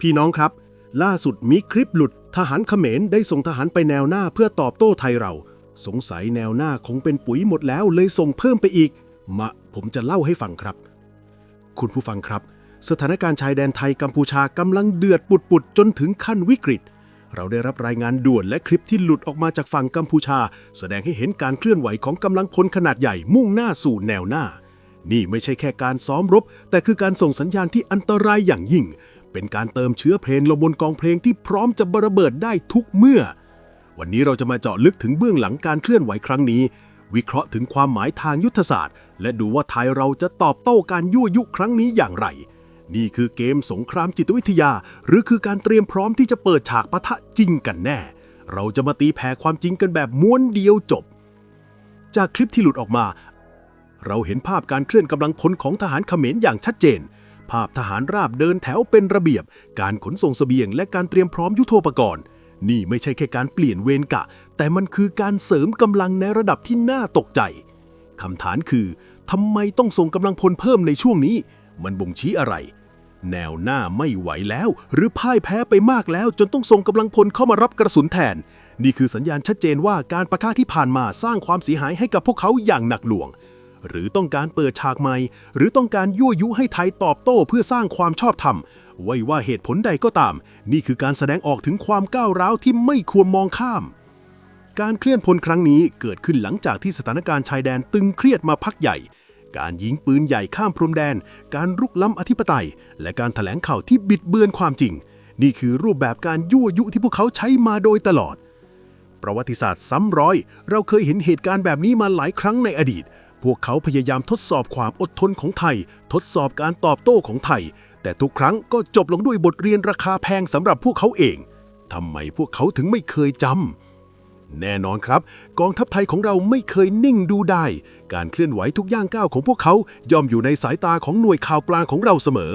พี่น้องครับ ล่าสุดมีคลิปหลุดทหารเขมรได้ส่งทหารไปแนวหน้าเพื่อตอบโต้ไทยเรา สงสัยแนวหน้าคงเป็นปุ๋ยหมดแล้วเลยส่งเพิ่มไปอีกมาผมจะเล่าให้ฟังครับ คุณผู้ฟังครับ สถานการณ์ชายแดนไทยกัมพูชากำลังเดือดปุดๆจนถึงขั้นวิกฤต เราได้รับรายงานด่วนและคลิปที่หลุดออกมาจากฝั่งกัมพูชา แสดงให้เห็นการเคลื่อนไหวของกำลังพลขนาดใหญ่มุ่งหน้าสู่แนวหน้านี่ไม่ใช่แค่การซ้อมรบ แต่คือการส่งสัญญาณที่อันตรายอย่างยิ่ง เป็นการเติมเชื้อเพลงลงบนกองเพลงที่พร้อมจะระเบิดได้ทุกเมื่อ วันนี้เราจะมาเจาะลึกถึงเบื้องหลังการเคลื่อนไหวครั้งนี้ วิเคราะห์ถึงความหมายทางยุทธศาสตร์ และดูว่าไทยเราจะตอบโต้การยั่วยุครั้งนี้อย่างไร นี่คือเกมสงครามจิตวิทยา หรือคือการเตรียมพร้อมที่จะเปิดฉากปะทะจริงกันแน่ เราจะมาตีแผ่ความจริงกันแบบม้วนเดียวจบ จากคลิปที่หลุดออกมา เราเห็นภาพการเคลื่อนกำลังพลของทหารเขมรอย่างชัดเจน ภาพทหารราบเดินแถวเป็นระเบียบ การขนส่งเสบียงและการเตรียมพร้อมยุทโธปกรณ์ นี่ไม่ใช่แค่การเปลี่ยนเวรกะ แต่มันคือการเสริมกำลังในระดับที่น่าตกใจคำถามคือทำไมต้องส่งกำลังพลเพิ่มในช่วงนี้ มันบ่งชี้อะไร แนวหน้าไม่ไหวแล้ว หรือพ่ายแพ้ไปมากแล้ว จนต้องส่งกำลังพลเข้ามารับกระสุนแทน นี่คือสัญญาณชัดเจนว่าการประทะที่ผ่านมาสร้างความเสียหายให้กับพวกเขาอย่างหนักหน่วง หรือต้องการเปิดฉากใหม่ หรือต้องการยั่วยุให้ไทยตอบโต้เพื่อสร้างความชอบธรรมไว้ว่าเหตุผลใดก็ตาม นี่คือการแสดงออกถึงความก้าวร้าวที่ไม่ควรมองข้าม การเคลื่อนพลครั้งนี้เกิดขึ้นหลังจากที่สถานการณ์ชายแดนตึงเครียดมาพักใหญ่ การยิงปืนใหญ่ข้ามพรมแดน การรุกล้ำอธิปไตย และการถแถลงข่าวที่บิดเบือนความจริง นี่คือรูปแบบการยั่วยุที่พวกเขาใช้มาโดยตลอด ประวัติศาสตร์ซ้ำร้อย เราเคยเห็นเหตุการณ์แบบนี้มาหลายครั้งในอดีต พวกเขาพยายามทดสอบความอดทนของไทย ทดสอบการตอบโต้ของไทย แต่ทุกครั้งก็จบลงด้วยบทเรียนราคาแพงสำหรับพวกเขาเองทำไมพวกเขาถึงไม่เคยจำแน่นอนครับ กองทัพไทยของเราไม่เคยนิ่งดูได้ การเคลื่อนไหวทุกย่างก้าวของพวกเขาย่อมอยู่ในสายตาของหน่วยข่าวกลางของเราเสมอ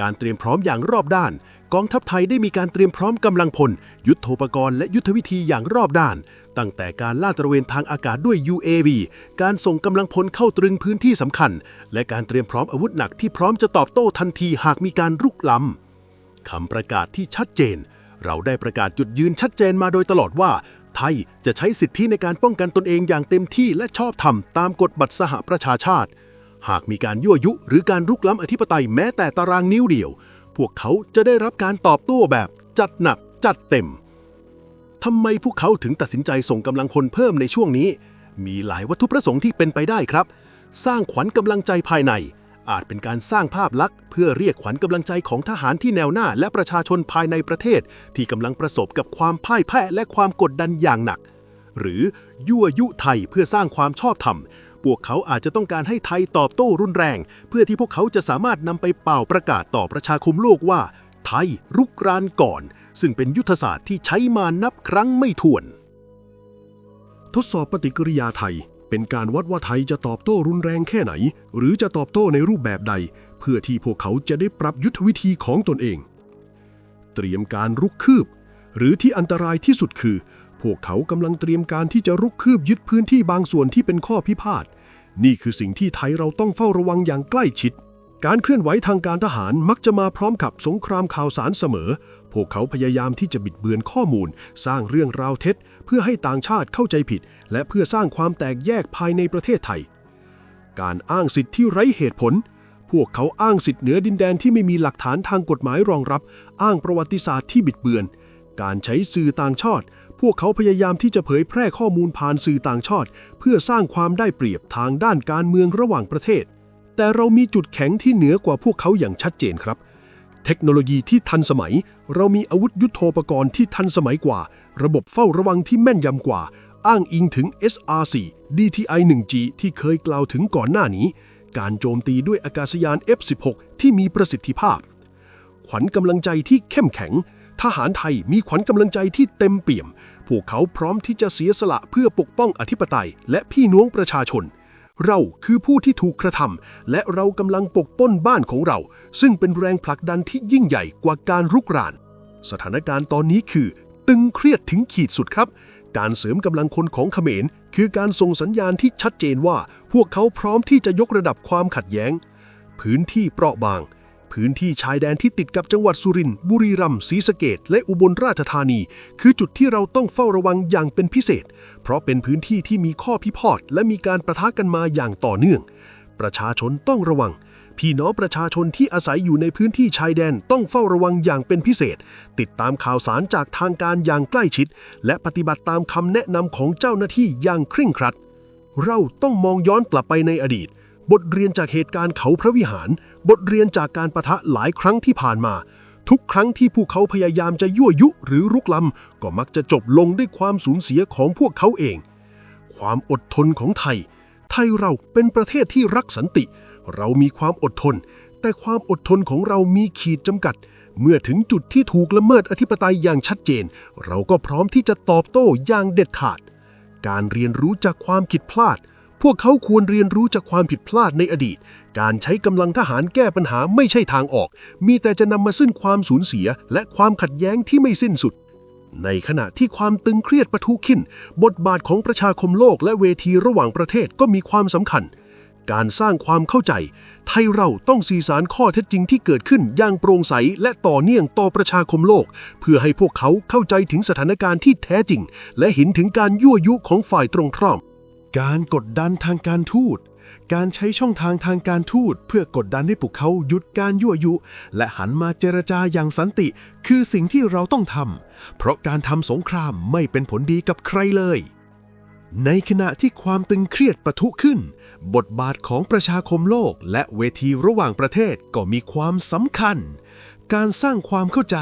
การเตรียมพร้อมอย่างรอบด้าน กองทัพไทยได้มีการเตรียมพร้อมกำลังพล ยุทโธปกรณ์และยุทธวิธีอย่างรอบด้าน ตั้งแต่การลาดตระเวนทางอากาศด้วย UAV การส่งกำลังพลเข้าตรึงพื้นที่สำคัญ และการเตรียมพร้อมอาวุธหนักที่พร้อมจะตอบโต้ทันทีหากมีการรุกล้ำคำประกาศที่ชัดเจน เราได้ประกาศจุดยืนชัดเจนมาโดยตลอดว่า ไทยจะใช้สิทธิในการป้องกันตนเองอย่างเต็มที่และชอบธรรมตามกฎบัตรสหประชาชาติ หากมีการยั่วยุ หรือการรุกล้ำอธิปไตยแม้แต่ตารางนิ้วเดียว พวกเขาจะได้รับการตอบโต้แบบจัดหนักจัดเต็ม ทำไมพวกเขาถึงตัดสินใจส่งกำลังพลเพิ่มในช่วงนี้ มีหลายวัตถุประสงค์ที่เป็นไปได้ครับ สร้างขวัญกำลังใจภายใน อาจเป็นการสร้างภาพลักษณ์เพื่อเรียกขวัญกำลังใจของทหารที่แนวหน้า และประชาชนภายในประเทศ ที่กำลังประสบกับความพ่ายแพ้และความกดดันอย่างหนัก หรือยั่วยุไทยเพื่อสร้างความชอบธรรมพวกเขาอาจจะต้องการให้ไทยตอบโต้รุนแรง เพื่อที่พวกเขาจะสามารถนำไปเป่าประกาศต่อประชาคมโลกว่า ไทยรุกรานก่อน ซึ่งเป็นยุทธศาสตร์ที่ใช้มานับครั้งไม่ถ้วน ทดสอบปฏิกิริยาไทย เป็นการวัดว่าไทยจะตอบโต้รุนแรงแค่ไหน หรือจะตอบโต้ในรูปแบบใด เพื่อที่พวกเขาจะได้ปรับยุทธวิธีของตนเอง เตรียมการรุกคืบ หรือที่อันตรายที่สุดคือ พวกเขากำลังเตรียมการที่จะรุกคืบยึดพื้นที่บางส่วนที่เป็นข้อพิพาทนี่คือสิ่งที่ไทยเราต้องเฝ้าระวังอย่างใกล้ชิด การเคลื่อนไหวทางการทหารมักจะมาพร้อมกับสงครามข่าวสารเสมอ พวกเขาพยายามที่จะบิดเบือนข้อมูล สร้างเรื่องราวเท็จ เพื่อให้ต่างชาติเข้าใจผิด และเพื่อสร้างความแตกแยกภายในประเทศไทย การอ้างสิทธิ์ที่ไร้เหตุผล พวกเขาอ้างสิทธิ์เหนือดินแดนที่ไม่มีหลักฐานทางกฎหมายรองรับ อ้างประวัติศาสตร์ที่บิดเบือน การใช้สื่อต่างชาติ พวกเขาพยายามที่จะเผยแพร่ข้อมูลผ่านสื่อต่างชาติเพื่อสร้างความได้เปรียบทางด้านการเมืองระหว่างประเทศ แต่เรามีจุดแข็งที่เหนือกว่าพวกเขาอย่างชัดเจนครับ เทคโนโลยีที่ทันสมัย เรามีอาวุธยุโทโธปกรณ์ที่ทันสมัยกว่า ระบบเฝ้าระวังที่แม่นยำกว่า อ้างอิงถึง SR4 DTI 1G ที่เคยกล่าวถึงก่อนหน้านี้ การโจมตีด้วยอากาศยาน F16 ที่มีประสิทธิภาพ ขวัญกำลังใจที่เข้มแข็ง ทหารไทยมีขวัญกำลังใจที่เต็มเปี่ยม พวกเขาพร้อมที่จะเสียสละเพื่อปกป้องอธิปไตย และพี่น้องประชาชน เราคือผู้ที่ถูกกระทำและเรากำลังปกป้องบ้านของเรา ซึ่งเป็นแรงผลักดันที่ยิ่งใหญ่กว่าการรุกราน สถานการณ์ตอนนี้คือ ตึงเครียดถึงขีดสุดครับ การเสริมกำลังคนของเขมร คือการส่งสัญญาณที่ชัดเจนว่า พวกเขาพร้อมที่จะยกระดับความขัดแย้ง พื้นที่เปราะบาง พื้นที่ชายแดนที่ติดกับจังหวัดสุรินทร์บุรีรัมย์ศรีสะเกดและอุบลราชธานี คือจุดที่เราต้องเฝ้าระวังอย่างเป็นพิเศษ เพราะเป็นพื้นที่ที่มีข้อพิพาทและมีการประทะกันมาอย่างต่อเนื่อง ประชาชนต้องระวัง พี่น้องประชาชนที่อาศัยอยู่ในพื้นที่ชายแดนต้องเฝ้าระวังอย่างเป็นพิเศษ ติดตามข่าวสารจากทางการอย่างใกล้ชิด และปฏิบัติตามคำแนะนำของเจ้าหน้าที่อย่างเคร่งครัดเราต้องมองย้อนกลับไปในอดีต บทเรียนจากเหตุการณ์เขาพระวิหาร บทเรียนจากการประทะหลายครั้งที่ผ่านมา ทุกครั้งที่พวกเขาพยายามจะยั่วยุหรือรุกล้ำก็มักจะจบลงด้วยความสูญเสียของพวกเขาเอง ความอดทนของไทย ไทยเราเป็นประเทศที่รักสันติ เรามีความอดทน แต่ความอดทนของเรามีขีดจำกัด เมื่อถึงจุดที่ถูกละเมิดอธิปไตยอย่างชัดเจน เราก็พร้อมที่จะตอบโต้อย่างเด็ดขาด การเรียนรู้จากความผิดพลาด พวกเขาควรเรียนรู้จากความผิดพลาดในอดีต การใช้กำลังทหารแก้ปัญหาไม่ใช่ทางออก มีแต่จะนำมาซึ่งความสูญเสีย และความขัดแย้งที่ไม่สิ้นสุด ในขณะที่ความตึงเครียดประทุขึ้น บทบาทของประชาคมโลกและเวทีระหว่างประเทศก็มีความสำคัญ การสร้างความเข้าใจ ไทยเราต้องสื่อสารข้อเท็จจริงที่เกิดขึ้นอย่างโปร่งใสและต่อเนื่องต่อประชาคมโลก เพื่อให้พวกเขาเข้าใจถึงสถานการณ์ที่แท้จริง และเห็นถึงการยั่วยุของฝ่ายตรงข้าม การกดดันทางการทูต การใช้ช่องทางทางการทูต เพื่อกดดันให้พวกเขาหยุดการยั่วยุ และหันมาเจรจาอย่างสันติ คือสิ่งที่เราต้องทำเพราะการทำสงครามไม่เป็นผลดีกับใครเลย ในขณะที่ความตึงเครียดปะทุขึ้น บทบาทของประชาคมโลก และเวทีระหว่างประเทศก็มีความสำคัญ การสร้างความเข้าใจ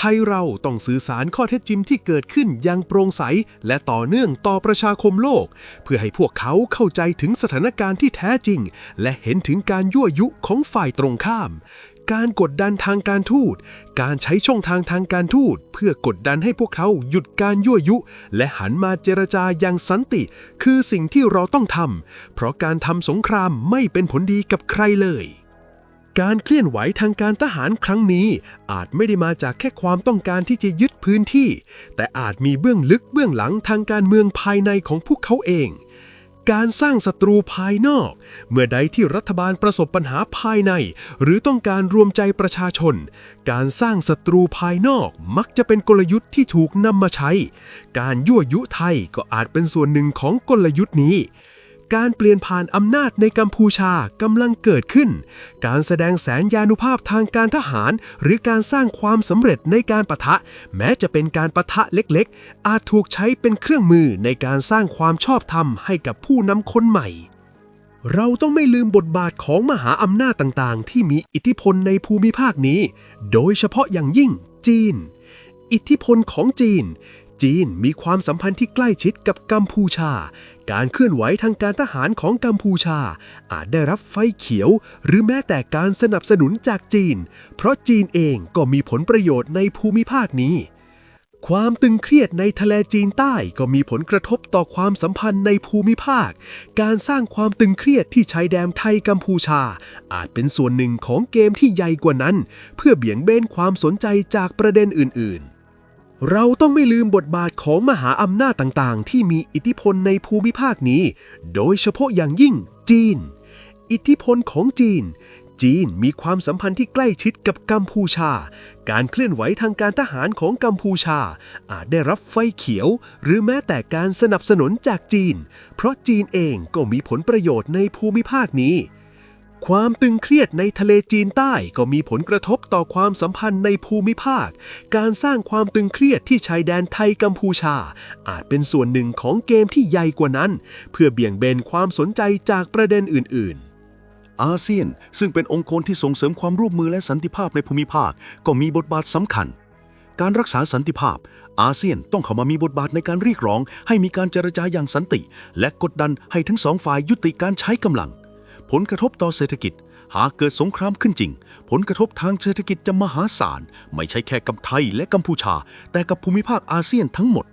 ไทยเราต้องสื่อสารข้อเท็จจริงที่เกิดขึ้นอย่างโปร่งใส และต่อเนื่องต่อประชาคมโลก เพื่อให้พวกเขาเข้าใจถึงสถานการณ์ที่แท้จริง และเห็นถึงการยั่วยุของฝ่ายตรงข้าม การกดดันทางการทูต การใช้ช่องทางทางการทูต เพื่อกดดันให้พวกเขาหยุดการยั่วยุ และหันมาเจรจาอย่างสันติ คือสิ่งที่เราต้องทำเพราะการทำสงครามไม่เป็นผลดีกับใครเลย การเคลื่อนไหวทางการทหารครั้งนี้ อาจไม่ได้มาจากแค่ความต้องการที่จะยึดพื้นที่ แต่อาจมีเบื้องลึกเบื้องหลังทางการเมืองภายในของพวกเขาเอง การสร้างศัตรูภายนอก เมื่อใดที่รัฐบาลประสบปัญหาภายใน หรือต้องการรวมใจประชาชน การสร้างศัตรูภายนอกมักจะเป็นกลยุทธ์ที่ถูกนำมาใช้ การยั่วยุไทยก็อาจเป็นส่วนหนึ่งของกลยุทธ์นี้ การเปลี่ยนผ่านอำนาจในกัมพูชากำลังเกิดขึ้น การแสดงแสนยานุภาพทางการทหาร หรือการสร้างความสำเร็จในการประทะ แม้จะเป็นการประทะเล็กๆ อาจถูกใช้เป็นเครื่องมือในการสร้างความชอบธรรมให้กับผู้นำคนใหม่ เราต้องไม่ลืมบทบาทของมหาอำนาจต่างๆ ที่มีอิทธิพลในภูมิภาคนี้ โดยเฉพาะอย่างยิ่งจีนอิทธิพลของจีน จีนมีความสัมพันธ์ที่ใกล้ชิดกับกัมพูชา การเคลื่อนไหวทางการทหารของกัมพูชา อาจได้รับไฟเขียว หรือแม้แต่การสนับสนุนจากจีน เพราะจีนเองก็มีผลประโยชน์ในภูมิภาคนี้ ความตึงเครียดในทะเลจีนใต้ก็มีผลกระทบต่อความสัมพันธ์ในภูมิภาค การสร้างความตึงเครียดที่ชายแดนไทยกัมพูชา อาจเป็นส่วนหนึ่งของเกมที่ใหญ่กว่านั้น เพื่อเบี่ยงเบนความสนใจจากประเด็นอื่น ๆ เราต้องไม่ลืมบทบาทของมหาอำนาจต่างๆ ที่มีอิทธิพลในภูมิภาคนี้ โดยเฉพาะอย่างยิ่งจีน อิทธิพลของจีน จีนมีความสัมพันธ์ที่ใกล้ชิดกับกัมพูชา การเคลื่อนไหวทางการทหารของกัมพูชา อาจได้รับไฟเขียว หรือแม้แต่การสนับสนุนจากจีน เพราะจีนเองก็มีผลประโยชน์ในภูมิภาคนี้ ความตึงเครียดในทะเลจีนใต้ก็มีผลกระทบต่อความสัมพันธ์ในภูมิภาค การสร้างความตึงเครียดที่ชายแดนไทยกัมพูชา อาจเป็นส่วนหนึ่งของเกมที่ใหญ่กว่านั้น เพื่อเบี่ยงเบนความสนใจจากประเด็นอื่น ๆ อาเซียน ซึ่งเป็นองค์กรที่ส่งเสริมความร่วมมือและสันติภาพในภูมิภาค ก็มีบทบาทสำคัญ การรักษาสันติภาพ อาเซียนต้องเข้ามามีบทบาทในการเรียกร้อง ให้มีการเจรจาอย่างสันติ และกดดันให้ทั้งสองฝ่ายยุติการใช้กำลัง ผลกระทบต่อเศรษฐกิจ หากเกิดสงครามขึ้นจริง ผลกระทบทางเศรษฐกิจจะมหาศาล ไม่ใช่แค่กับไทยและกัมพูชา แต่กับภูมิภาคอาเซียนทั้งหมด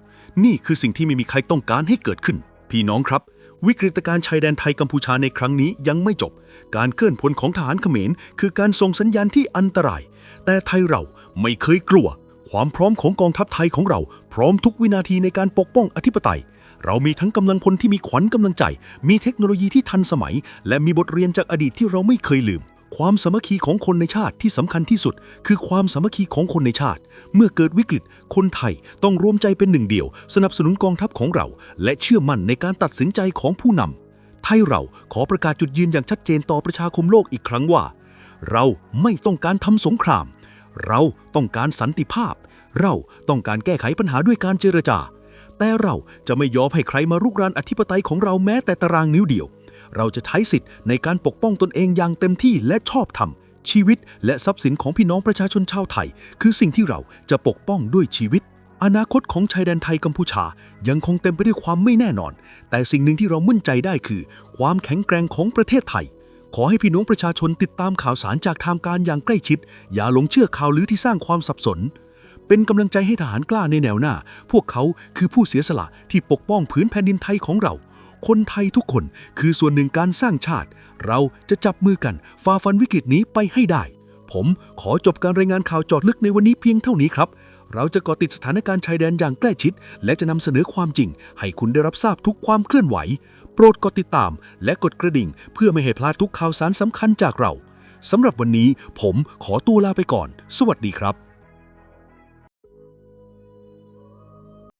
นี่คือสิ่งที่ไม่มีใครต้องการให้เกิดขึ้น พี่น้องครับ วิกฤตการ์ชายแดนไทยกัมพูชาในครั้งนี้ยังไม่จบ การเคลื่อนพลของทหารเขมร คือการส่งสัญญาณที่อันตราย แต่ไทยเราไม่เคยกลัว ความพร้อมของกองทัพไทยของเรา พร้อมทุกวินาทีในการปกป้องอธิปไตย เรามีทั้งกำลังพลที่มีขวัญกำลังใจ มีเทคโนโลยีที่ทันสมัย และมีบทเรียนจากอดีตที่เราไม่เคยลืม ความสามัคคีของคนในชาติที่สำคัญที่สุด คือความสามัคคีของคนในชาติ เมื่อเกิดวิกฤต คนไทยต้องรวมใจเป็นหนึ่งเดียว สนับสนุนกองทัพของเรา และเชื่อมั่นในการตัดสินใจของผู้นำไทยเราขอประกาศจุดยืนอย่างชัดเจนต่อประชาคมโลกอีกครั้งว่า เราไม่ต้องการทำสงคราม เราต้องการสันติภาพ เราต้องการแก้ไขปัญหาด้วยการเจรจา แต่เราจะไม่ยอมให้ใครมารุกรานอธิปไตยของเราแม้แต่ตารางนิ้วเดียว เราจะใช้สิทธิ์ในการปกป้องตนเองอย่างเต็มที่และชอบธรรม ชีวิตและทรัพย์สินของพี่น้องประชาชนชาวไทย คือสิ่งที่เราจะปกป้องด้วยชีวิต อนาคตของชายแดนไทยกัมพูชายังคงเต็มไปด้วยความไม่แน่นอน แต่สิ่งหนึ่งที่เรามั่นใจได้คือ ความแข็งแกร่งของประเทศไทยขอให้พี่น้องประชาชนติดตามข่าวสารจากทางการอย่างใกล้ชิด อย่าหลงเชื่อข่าวลือที่สร้างความสับสน เป็นกำลังใจให้ทหารกล้าในแนวหน้า พวกเขาคือผู้เสียสละที่ปกป้องผืนแผ่นดินไทยของเรา คนไทยทุกคนคือส่วนหนึ่งการสร้างชาติ เราจะจับมือกันฝ่าฟันวิกฤตนี้ไปให้ได้ ผมขอจบการรายงานข่าวจอดลึกในวันนี้เพียงเท่านี้ครับ เราจะเกาะติดสถานการณ์ชายแดนอย่างใกล้ชิด และจะนำเสนอความจริง ให้คุณได้รับทราบทุกความเคลื่อนไหว โปรดกดติดตาม และกดกระดิ่ง เพื่อไม่ให้พลาดทุกข่าวสารสำคัญจากเราสำหรับวันนี้ผมขอตัวลาไปก่อน สวัสดีครับ